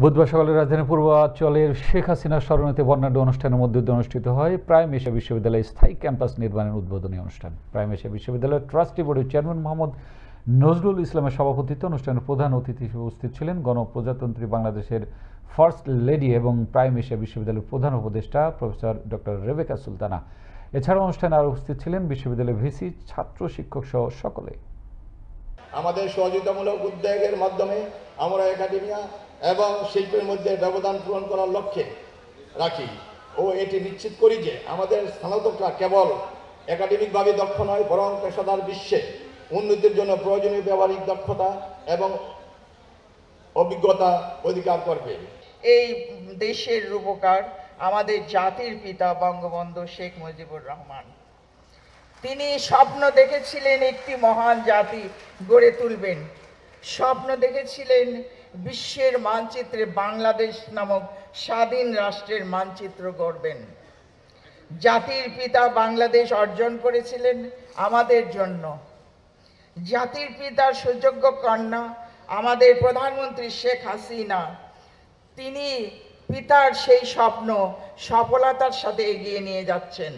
বুধবার সকালে রাজধানী পূর্বাঞ্চলের শেখ হাসিনা স্মরণীতে বর্ণাঢ্য অনুষ্ঠানের মধ্যে অনুষ্ঠিত হয় প্রাইম এশিয়া বিশ্ববিদ্যালয়ের স্থায়ী ক্যাম্পাস নির্মাণের উদ্বোধনী অনুষ্ঠান। প্রাইম এশিয়া বিশ্ববিদ্যালয়ের ট্রাস্টি বোর্ডের চেয়ারম্যান মোহাম্মদ নজরুল ইসলামের সভাপতিত্বে অনুষ্ঠানের প্রধান অতিথি হিসেবে উপস্থিত ছিলেন গণপ্রজাতন্ত্রী বাংলাদেশের ফার্স্ট লেডি এবং প্রাইম এশিয়া বিশ্ববিদ্যালয়ের প্রধান উপদেষ্টা প্রফেসর ডক্টর রেবেকা সুলতানা। এছাড়া অনুষ্ঠানে আরও উপস্থিত ছিলেন বিশ্ববিদ্যালয়ের ভিসি, ছাত্র শিক্ষক সহ সকলে। আমাদের সহযোগিতামূলক উদ্যোগের মাধ্যমে আমরা একাডেমিয়া এবং শিল্পের মধ্যে ব্যবধান পূরণ করার লক্ষ্যে রাখি। ও এটি নিশ্চিত করি যে আমাদের স্নাতকরা কেবল একাডেমিকভাবে দক্ষ নয়, বরং পেশাদার বিশ্বে উন্নতির জন্য প্রয়োজনীয় ব্যবহারিক দক্ষতা এবং অভিজ্ঞতা অধিকার করবে। এই দেশের রূপকার আমাদের জাতির পিতা বঙ্গবন্ধু শেখ মুজিবুর রহমান। তিনি স্বপ্ন দেখেছিলেন একটি মহান জাতি গড়ে তুলবেন। স্বপ্ন দেখেছিলেন বিশ্বের মানচিত্রে বাংলাদেশ নামক স্বাধীন রাষ্ট্রের মানচিত্র গড়বেন। জাতির পিতা বাংলাদেশ অর্জন করেছিলেন আমাদের জন্য। জাতির পিতার সুযোগ্য কন্যা আমাদের প্রধানমন্ত্রী শেখ হাসিনা। তিনি পিতার সেই স্বপ্ন সফলতার সাথে এগিয়ে নিয়ে যাচ্ছেন।